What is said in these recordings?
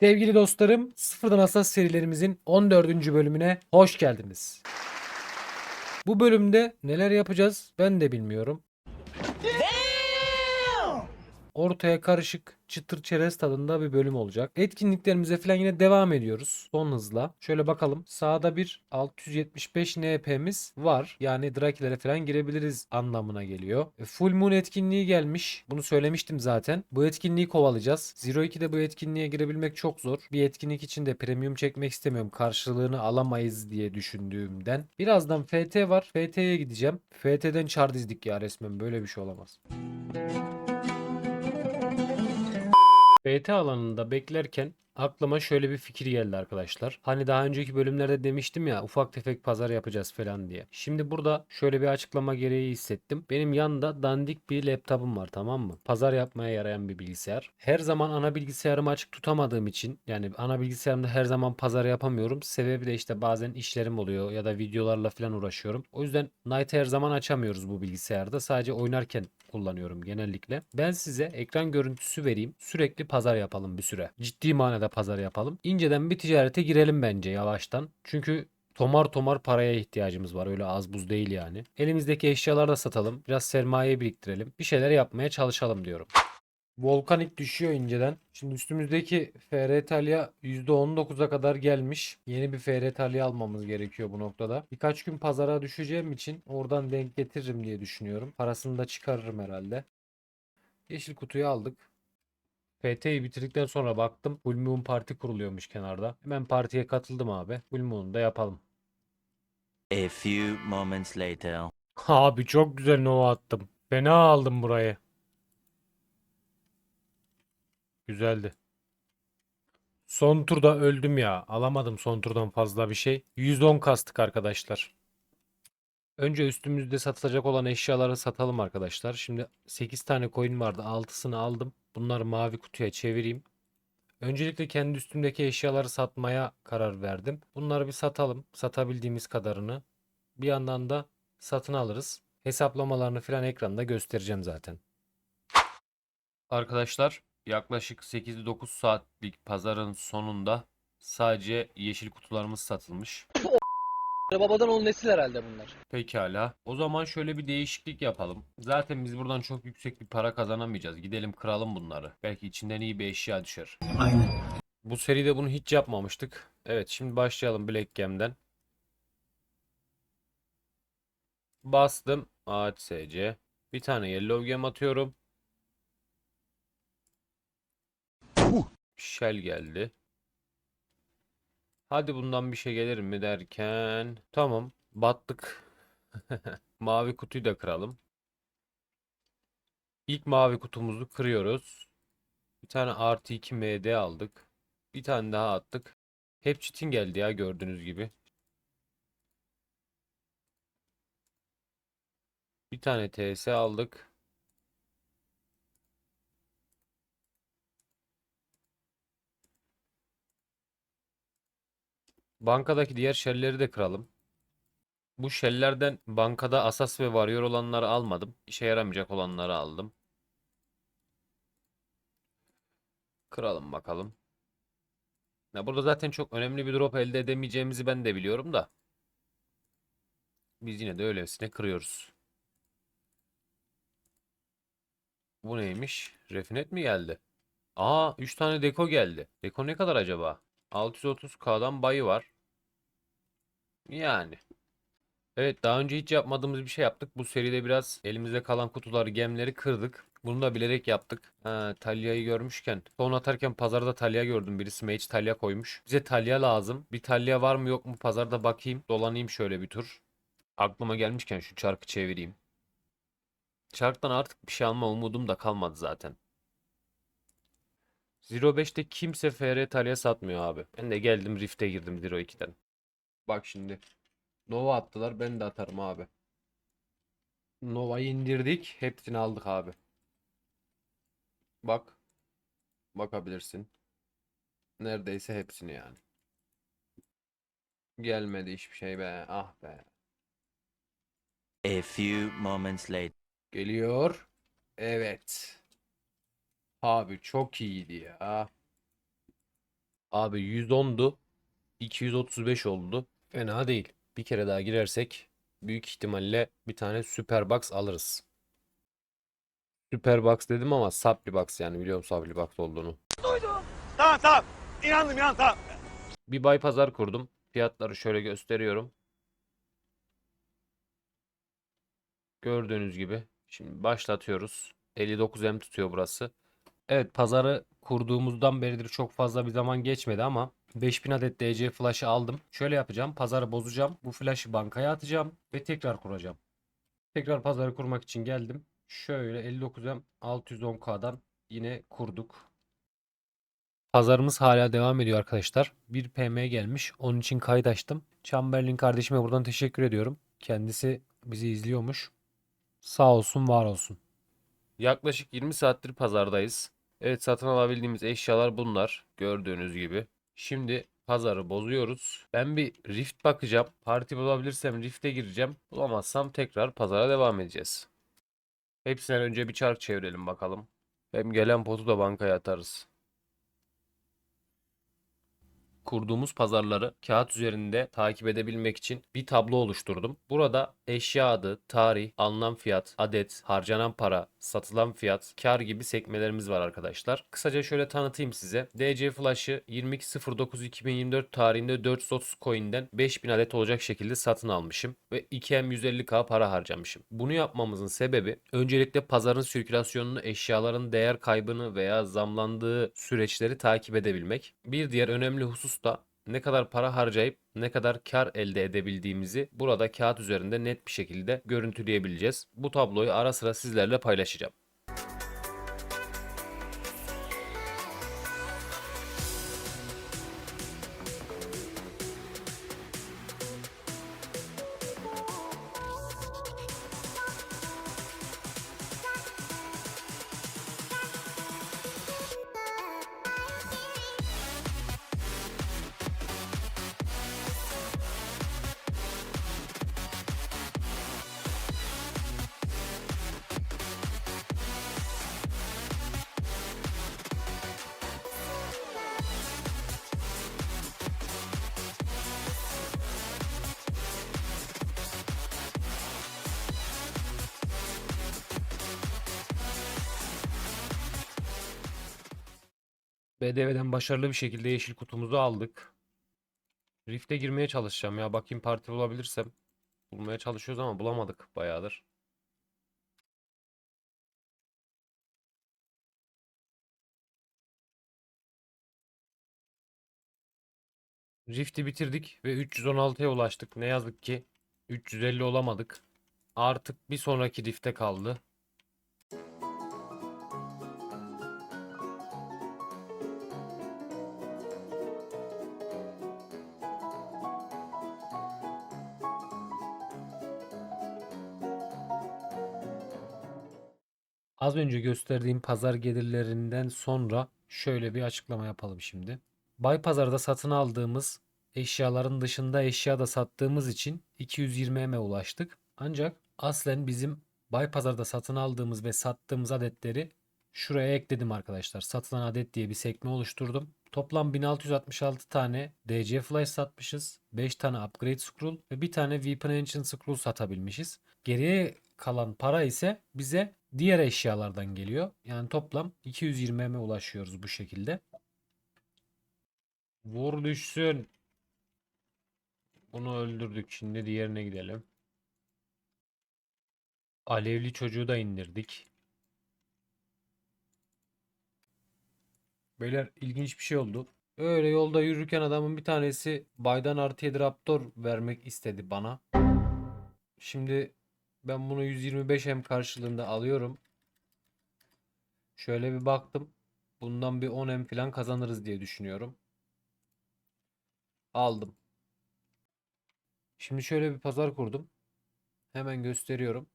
Sevgili dostlarım, Sıfırdan Asas serilerimizin 14. bölümüne hoş geldiniz. Bu bölümde neler yapacağız ben de bilmiyorum. Ortaya karışık çıtır çerez tadında bir bölüm olacak. Etkinliklerimize falan yine devam ediyoruz son hızla. Şöyle bakalım. Sağda bir 675 NP'miz var. Yani Drakiler'e falan girebiliriz anlamına geliyor. E, Full Moon etkinliği gelmiş. Bunu söylemiştim zaten. Bu etkinliği kovalayacağız. Zero 2'de bu etkinliğe girebilmek çok zor. Bir etkinlik için de premium çekmek istemiyorum. Karşılığını alamayız diye düşündüğümden. Birazdan FT var. FT'ye gideceğim. FT'den çar dizdik ya resmen. Böyle bir şey olamaz. BT alanında beklerken aklıma şöyle bir fikir geldi arkadaşlar. Hani daha önceki bölümlerde demiştim ya ufak tefek pazar yapacağız falan diye. Şimdi burada şöyle bir açıklama gereği hissettim. Benim yanında dandik bir laptopum var tamam mı? Pazar yapmaya yarayan bir bilgisayar. Her zaman ana bilgisayarımı açık tutamadığım için yani ana bilgisayarımda her zaman pazar yapamıyorum. Sebebi de işte bazen işlerim oluyor ya da videolarla falan uğraşıyorum. O yüzden Night'ı her zaman açamıyoruz bu bilgisayarda. Sadece oynarken kullanıyorum genellikle. Ben size ekran görüntüsü vereyim. Sürekli pazar yapalım bir süre. Ciddi manada pazar yapalım. İnceden bir ticarete girelim bence yavaştan. Çünkü tomar tomar paraya ihtiyacımız var. Öyle az buz değil yani. Elimizdeki eşyaları da satalım. Biraz sermaye biriktirelim. Bir şeyler yapmaya çalışalım diyorum. Volkanik düşüyor inceden. Şimdi üstümüzdeki FR Talya %19'a kadar gelmiş. Yeni bir FR Talya almamız gerekiyor bu noktada. Birkaç gün pazara düşeceğim için oradan denk getiririm diye düşünüyorum. Parasını da çıkarırım herhalde. Yeşil kutuyu aldık. FT'yi bitirdikten sonra baktım. Full Moon Parti kuruluyormuş kenarda. Hemen partiye katıldım abi. Full Moon'u da yapalım. A few moments later. Abi çok güzel Nova attım. Fena aldım burayı. Güzeldi. Son turda öldüm ya. Alamadım son turdan fazla bir şey. 110 kastık arkadaşlar. Önce üstümüzde satılacak olan eşyaları satalım arkadaşlar. Şimdi 8 tane coin vardı. 6'sını aldım. Bunları mavi kutuya çevireyim. Öncelikle kendi üstümdeki eşyaları satmaya karar verdim. Bunları bir satalım. Satabildiğimiz kadarını. Bir yandan da satın alırız. Hesaplamalarını falan ekranda göstereceğim zaten. Arkadaşlar yaklaşık 8-9 saatlik pazarın sonunda sadece yeşil kutularımız satılmış. Babadan oğul nesil herhalde bunlar. Pekala. O zaman şöyle bir değişiklik yapalım. Zaten biz buradan çok yüksek bir para kazanamayacağız. Gidelim kıralım bunları. Belki içinden iyi bir eşya düşer. Aynen. Bu seride bunu hiç yapmamıştık. Evet şimdi başlayalım Black Gem'den. Bastım. AHSC. Bir tane Yellow Gem atıyorum. Shell geldi. Hadi bundan bir şey gelir mi derken. Tamam. Battık. Mavi kutuyu da kıralım. İlk mavi kutumuzu kırıyoruz. Bir tane artı 2 MD aldık. Bir tane daha attık. Hep çitin geldi ya gördüğünüz gibi. Bir tane TS aldık. Bankadaki diğer shell'leri de kıralım. Bu shell'lerden bankada asas ve varıyor olanları almadım. İşe yaramayacak olanları aldım. Kıralım bakalım. Ya burada zaten çok önemli bir drop elde edemeyeceğimizi ben de biliyorum da. Biz yine de öylesine kırıyoruz. Bu neymiş? Refinet mi geldi? Aa 3 tane deko geldi. Deko ne kadar acaba? 630K'dan bayı var. Yani. Evet daha önce hiç yapmadığımız bir şey yaptık. Bu seride biraz elimizde kalan kutuları, gemleri kırdık. Bunu da bilerek yaptık. Talya'yı görmüşken. Son atarken pazarda Talya gördüm. Birisi Mage Talya koymuş. Bize Talya lazım. Bir Talya var mı yok mu pazarda bakayım. Dolanayım şöyle bir tur. Aklıma gelmişken şu çarkı çevireyim. Çarktan artık bir şey alma umudum da kalmadı zaten. Zero 5'te kimse FR Talya satmıyor abi. Ben de geldim Rift'e girdim Zero 2'den. Bak şimdi. Nova attılar ben de atarım abi. Nova'yı indirdik. Hepsini aldık abi. Bak. Bakabilirsin. Neredeyse hepsini yani. Gelmedi hiçbir şey be. Ah be. A few moments later. Geliyor. Evet. Abi çok iyiydi ya. Abi 110'du. 235 oldu. Fena değil. Bir kere daha girersek büyük ihtimalle bir tane Super Box alırız. Super Box dedim ama Supply Box yani biliyorum Supply Box olduğunu. Tamam tamam. İnandım inandım tamam. Bir bay pazar kurdum. Fiyatları şöyle gösteriyorum. Gördüğünüz gibi. Şimdi başlatıyoruz. 59M tutuyor burası. Evet pazarı kurduğumuzdan beridir çok fazla bir zaman geçmedi ama 5000 adet DC flash'ı aldım. Şöyle yapacağım. Pazarı bozacağım. Bu flash'ı bankaya atacağım ve tekrar kuracağım. Tekrar pazarı kurmak için geldim. Şöyle 59M 610K'dan yine kurduk. Pazarımız hala devam ediyor arkadaşlar. Bir PM gelmiş. Onun için kayıt açtım. Chamberlain kardeşime buradan teşekkür ediyorum. Kendisi bizi izliyormuş. Sağ olsun, var olsun. Yaklaşık 20 saattir pazardayız. Evet satın alabildiğimiz eşyalar bunlar. Gördüğünüz gibi. Şimdi pazarı bozuyoruz. Ben bir Rift bakacağım. Parti bulabilirsem Rift'e gireceğim. Bulamazsam tekrar pazara devam edeceğiz. Hepsinden önce bir çark çevirelim bakalım. Hem gelen potu da bankaya atarız. kurduğumuz pazarları kağıt üzerinde takip edebilmek için bir tablo oluşturdum. Burada eşya adı, tarih, alınan fiyat, adet, harcanan para, satılan fiyat, kar gibi sekmelerimiz var arkadaşlar. Kısaca şöyle tanıtayım size. DC Flash'ı 22.09.2024 tarihinde 430 coin'den 5000 adet olacak şekilde satın almışım ve 2M150K para harcamışım. Bunu yapmamızın sebebi öncelikle pazarın sirkülasyonunu, eşyaların değer kaybını veya zamlandığı süreçleri takip edebilmek. Bir diğer önemli husus da ne kadar para harcayıp ne kadar kar elde edebildiğimizi burada kağıt üzerinde net bir şekilde görüntüleyebileceğiz. Bu tabloyu ara sıra sizlerle paylaşacağım. BDV'den başarılı bir şekilde yeşil kutumuzu aldık. Rift'e girmeye çalışacağım ya. Bakayım parti bulabilirsem. Bulmaya çalışıyoruz ama bulamadık bayağıdır. Rift'i bitirdik ve 316'ya ulaştık. Ne yazık ki 350 olamadık. Artık bir sonraki Rift'e kaldı. Az önce gösterdiğim pazar gelirlerinden sonra şöyle bir açıklama yapalım şimdi. Bay Pazar'da satın aldığımız eşyaların dışında eşya da sattığımız için 220 M'e ulaştık. Ancak aslen bizim Bay Pazar'da satın aldığımız ve sattığımız adetleri şuraya ekledim arkadaşlar. Satılan adet diye bir sekme oluşturdum. Toplam 1666 tane DC Flash satmışız. 5 tane Upgrade Scroll ve bir tane Weapon Ancient Scroll satabilmişiz. Geriye kalan para ise bize diğer eşyalardan geliyor. Yani toplam 220 M'e ulaşıyoruz bu şekilde. Vur düşsün. Bunu öldürdük. Şimdi diğerine gidelim. Alevli çocuğu da indirdik. Beyler ilginç bir şey oldu. Öyle yolda yürürken adamın bir tanesi Baydan artı 7 Raptor vermek istedi bana. Şimdi ben bunu 125 M karşılığında alıyorum. Şöyle bir baktım. Bundan bir 10 M falan kazanırız diye düşünüyorum. Aldım. Şimdi şöyle bir pazar kurdum. Hemen gösteriyorum.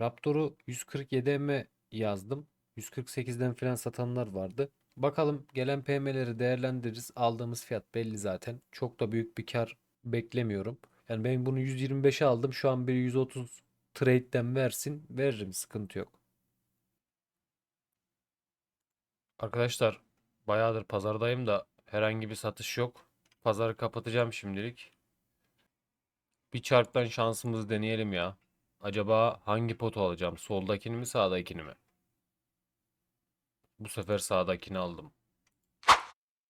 Raptor'u 147 M yazdım. 148'den falan satanlar vardı. Bakalım gelen PM'leri değerlendiririz. Aldığımız fiyat belli zaten. Çok da büyük bir kar beklemiyorum. Yani ben bunu 125'e aldım. Şu an bir 130 trade'den versin. Veririm sıkıntı yok. Arkadaşlar bayağıdır pazardayım da herhangi bir satış yok. Pazarı kapatacağım şimdilik. Bir çarktan şansımızı deneyelim ya. Acaba hangi potu alacağım? Soldakini mi sağdakini mi? Bu sefer sağdakini aldım.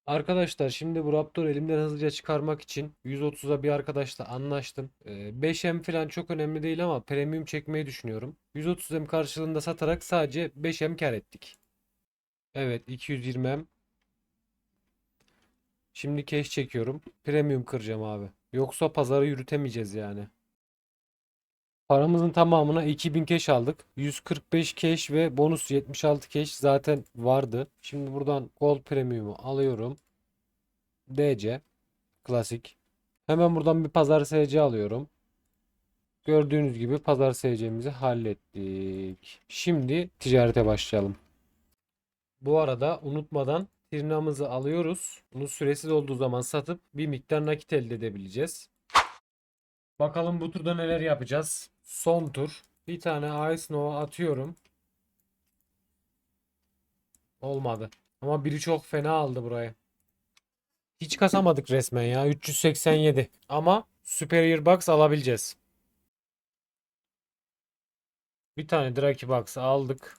Arkadaşlar şimdi bu Raptor elimden hızlıca çıkarmak için 130'a bir arkadaşla anlaştım. Ee, 5M falan çok önemli değil ama premium çekmeyi düşünüyorum. 130M karşılığında satarak sadece 5M kar ettik. Evet 220M. Şimdi cash çekiyorum. Premium kıracağım abi. Yoksa pazarı yürütemeyeceğiz yani. Paramızın tamamına 2000 cash aldık. 145 cash ve bonus 76 cash zaten vardı. Şimdi buradan Gold Premium'u alıyorum. DC klasik. Hemen buradan bir pazar SC alıyorum. Gördüğünüz gibi pazar SC'mizi hallettik. Şimdi ticarete başlayalım. Bu arada unutmadan tırnağımızı alıyoruz. Bunu süresiz olduğu zaman satıp bir miktar nakit elde edebileceğiz. Bakalım bu turda neler yapacağız. Son tur. Bir tane Ice Nova atıyorum. Olmadı. Ama biri çok fena aldı burayı. Hiç kasamadık resmen ya. 387. Ama Superior Box alabileceğiz. Bir tane Draki Box aldık.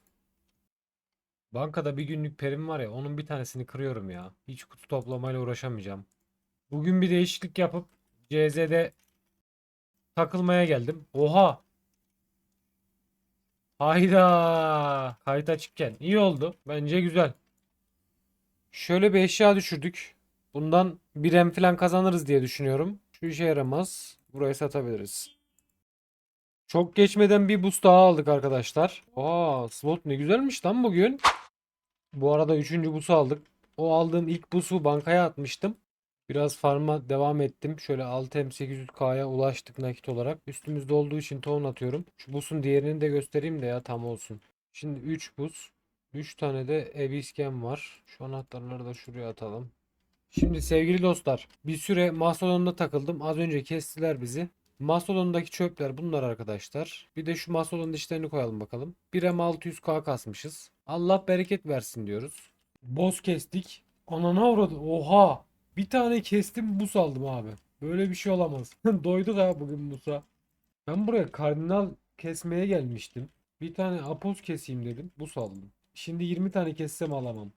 Bankada bir günlük perim var ya onun bir tanesini kırıyorum ya. Hiç kutu toplamayla uğraşamayacağım. Bugün bir değişiklik yapıp CZ'de takılmaya geldim. Oha! Hayda! Kayıt açıkken. iyi oldu. Bence güzel. Şöyle bir eşya düşürdük. Bundan bir em falan kazanırız diye düşünüyorum. Şu işe yaramaz. Burayı satabiliriz. Çok geçmeden bir boost daha aldık arkadaşlar. Aa, slot ne güzelmiş lan bugün. Bu arada 3. boost'u aldık. O aldığım ilk boost'u bankaya atmıştım. Biraz farma devam ettim. Şöyle 6M800K'ya ulaştık nakit olarak. Üstümüzde olduğu için ton atıyorum. Şu boost'un diğerini de göstereyim de ya tam olsun. Şimdi 3 boost. 3 tane de Evisken var. Şu anahtarları da şuraya atalım. Şimdi sevgili dostlar bir süre Mastodon'da takıldım. Az önce kestiler bizi. Mastodon'daki çöpler bunlar arkadaşlar. Bir de şu Mastodon dişlerini koyalım bakalım. 1M600K kasmışız. Allah bereket versin diyoruz. Boz kestik. Anana uğradı. Oha. Bir tane kestim bus aldım abi. Böyle bir şey olamaz. Doyduk ha bugün busa. Ben buraya kardinal kesmeye gelmiştim. Bir tane apoz keseyim dedim. Bus aldım. Şimdi 20 tane kessem alamam.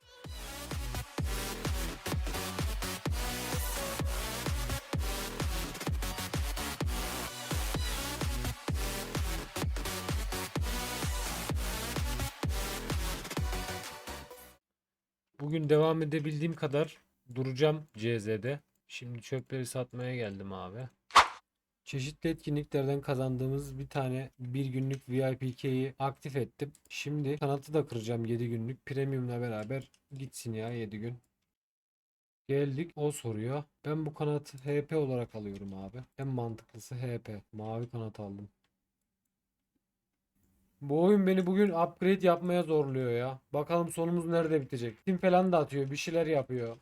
Bugün devam edebildiğim kadar duracağım CZ'de. Şimdi çöpleri satmaya geldim abi. Çeşitli etkinliklerden kazandığımız bir tane bir günlük VIP'yi aktif ettim. Şimdi kanatı da kıracağım 7 günlük. Premium'la beraber gitsin ya 7 gün. Geldik o soruyor. Ben bu kanatı HP olarak alıyorum abi. En mantıklısı HP. Mavi kanat aldım. Bu oyun beni bugün upgrade yapmaya zorluyor ya. Bakalım sonumuz nerede bitecek. Tim falan da atıyor. Bir şeyler yapıyor.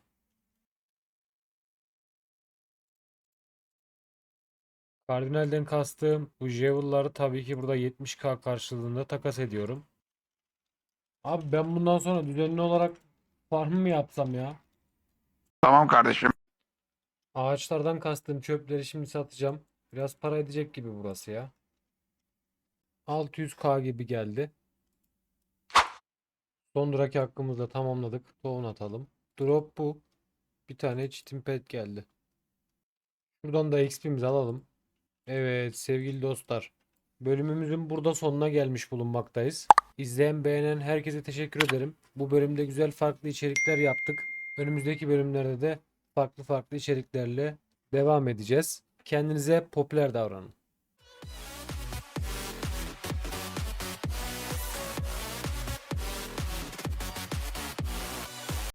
Kardinal'den kastığım bu Javel'ları tabii ki burada 70k karşılığında takas ediyorum. Abi ben bundan sonra düzenli olarak farm mı yapsam ya? Tamam kardeşim. Ağaçlardan kastığım çöpleri şimdi satacağım. Biraz para edecek gibi burası ya. 600k gibi geldi. Son duraki hakkımızda tamamladık. Tohum atalım. Drop bu. Bir tane çitin pet geldi. Şuradan da XP'mizi alalım. Evet sevgili dostlar. Bölümümüzün burada sonuna gelmiş bulunmaktayız. İzleyen beğenen herkese teşekkür ederim. Bu bölümde güzel farklı içerikler yaptık. Önümüzdeki bölümlerde de farklı farklı içeriklerle devam edeceğiz. Kendinize popüler davranın.